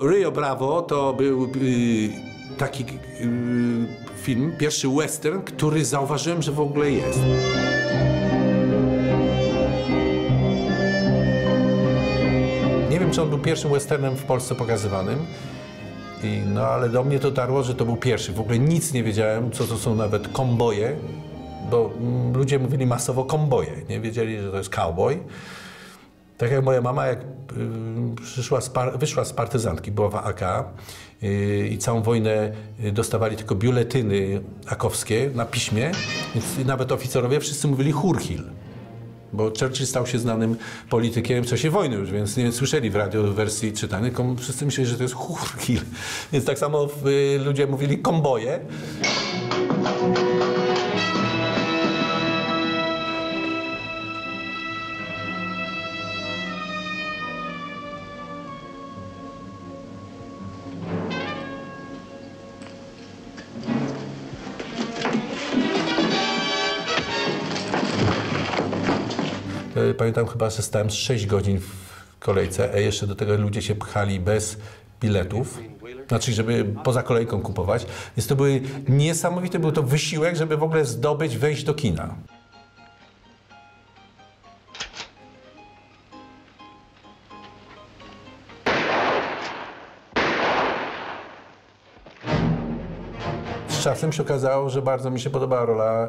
Rio Bravo to był y, taki y, film, pierwszy western, który zauważyłem, że w ogóle jest. Nie wiem, czy on był pierwszym westernem w Polsce pokazywanym. I, no ale do mnie dotarło, że to był pierwszy. W ogóle nic nie wiedziałem, co to są nawet komboje, bo mm, ludzie mówili masowo komboje. Nie wiedzieli, że to jest cowboy. Tak jak moja mama, jak y, przyszła z wyszła z partyzantki, była w AK y, i całą wojnę y, dostawali tylko biuletyny akowskie na piśmie, więc nawet oficerowie wszyscy mówili Churchill. Bo Churchill stał się znanym politykiem w czasie wojny już, więc nie słyszeli w radio wersji czytanej, tylko wszyscy myśleli, że to jest Churchill. Więc tak samo y, ludzie mówili komboje. Pamiętam chyba, że stałem z 6 godzin w kolejce, a jeszcze do tego ludzie się pchali bez biletów. Znaczy, żeby poza kolejką kupować. Więc to były niesamowite, był to wysiłek, żeby w ogóle zdobyć, wejść do kina. Z czasem się okazało, że bardzo mi się podobała rola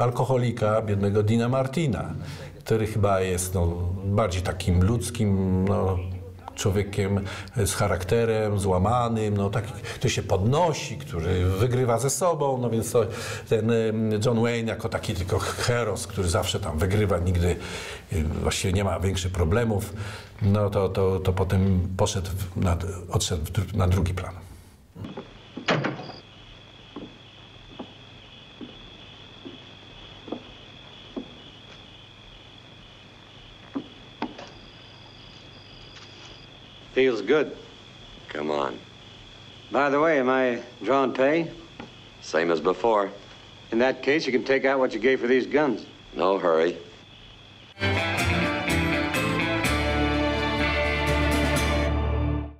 alkoholika, biednego Dina Martina, który chyba jest no, bardziej takim ludzkim no, człowiekiem z charakterem, złamanym, no, taki, który się podnosi, który wygrywa ze sobą, no więc to, ten John Wayne jako taki tylko heros, który zawsze tam wygrywa, nigdy właściwie nie ma większych problemów, no to, to, to potem poszedł, na, odszedł na drugi plan. Feels good. Come on. By the way, am I drawing pay? Same as before. In that case, you can take out what you gave for these guns. No hurry.